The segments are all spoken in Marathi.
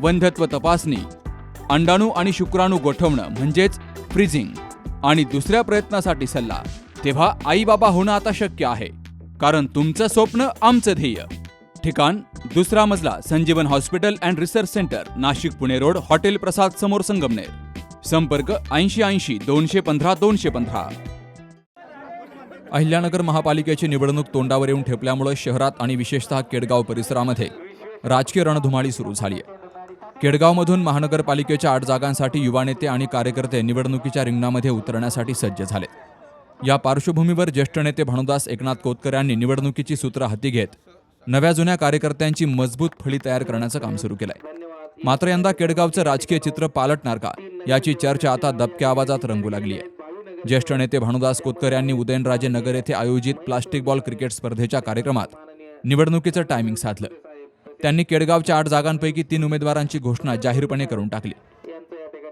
वंध्यत्व तपासणी अंडाणू आणि शुक्राणू गोठवणं म्हणजेच फ्रीजिंग आणि दुसऱ्या प्रयत्नासाठी सल्ला. तेव्हा आई बाबा होणं आता शक्य आहे कारण तुमचं स्वप्न आमचं ध्येय. ठिकाण दुसरा मजला Sanjeevan hospital and research centre Nashik Pune road hotel Prasad समोर संगमनेर. संपर्क ऐंशी ऐंशी दोनशे पंधरा दोनशे पंधरा. अहिल्यानगर महापालिकेची निवडणूक तोंडावर येऊन ठेपल्यामुळे शहरात आणि विशेषतः केडगाव परिसरामध्ये राजकीय रणधुमाळी सुरू झाली आहे केडगावमधून महानगरपालिकेच्या आठ जागांसाठी युवा नेते आणि कार्यकर्ते निवडणुकीच्या रिंगणामध्ये उतरण्यासाठी सज्ज झाले. या पार्श्वभूमीवर ज्येष्ठ नेते भानुदास एकनाथ कोतकर यांनी निवडणुकीची सूत्र हाती घेत नव्या जुन्या कार्यकर्त्यांची मजबूत फळी तयार करण्याचं काम सुरू केलंय. मात्र यंदा केडगावचं राजकीय चित्र पालटणार का याची चर्चा आता दबक्या आवाजात रंगू लागली आहे. ज्येष्ठ नेते भानुदास कोतकर यांनी उदयनराजे नगर येथे आयोजित प्लास्टिक बॉल क्रिकेट स्पर्धेच्या कार्यक्रमात निवडणुकीचं टायमिंग साधलं. त्यांनी केडगावच्या आठ जागांपैकी तीन उमेदवारांची घोषणा जाहीरपणे करून टाकली.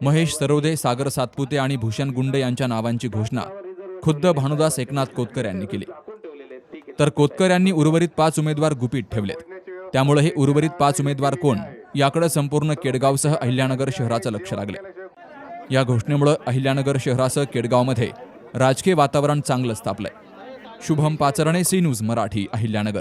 महेश सरोदे सागर सातपुते आणि भूषण गुंडे यांच्या नावांची घोषणा खुद्द भानुदास एकनाथ कोतकर यांनी केली. तर कोतकर यांनी उर्वरित पाच उमेदवार गुपित ठेवलेत. त्यामुळे हे उर्वरित पाच उमेदवार कोण याकडे संपूर्ण केडगावसह अहिल्यानगर शहराचं लक्ष लागले. या घोषणेमुळे अहिल्यानगर शहरासह केडगावमध्ये राजकीय वातावरण चांगलंच तापलंय शुभम पाचरणे सी न्यूज मराठी अहिल्यानगर.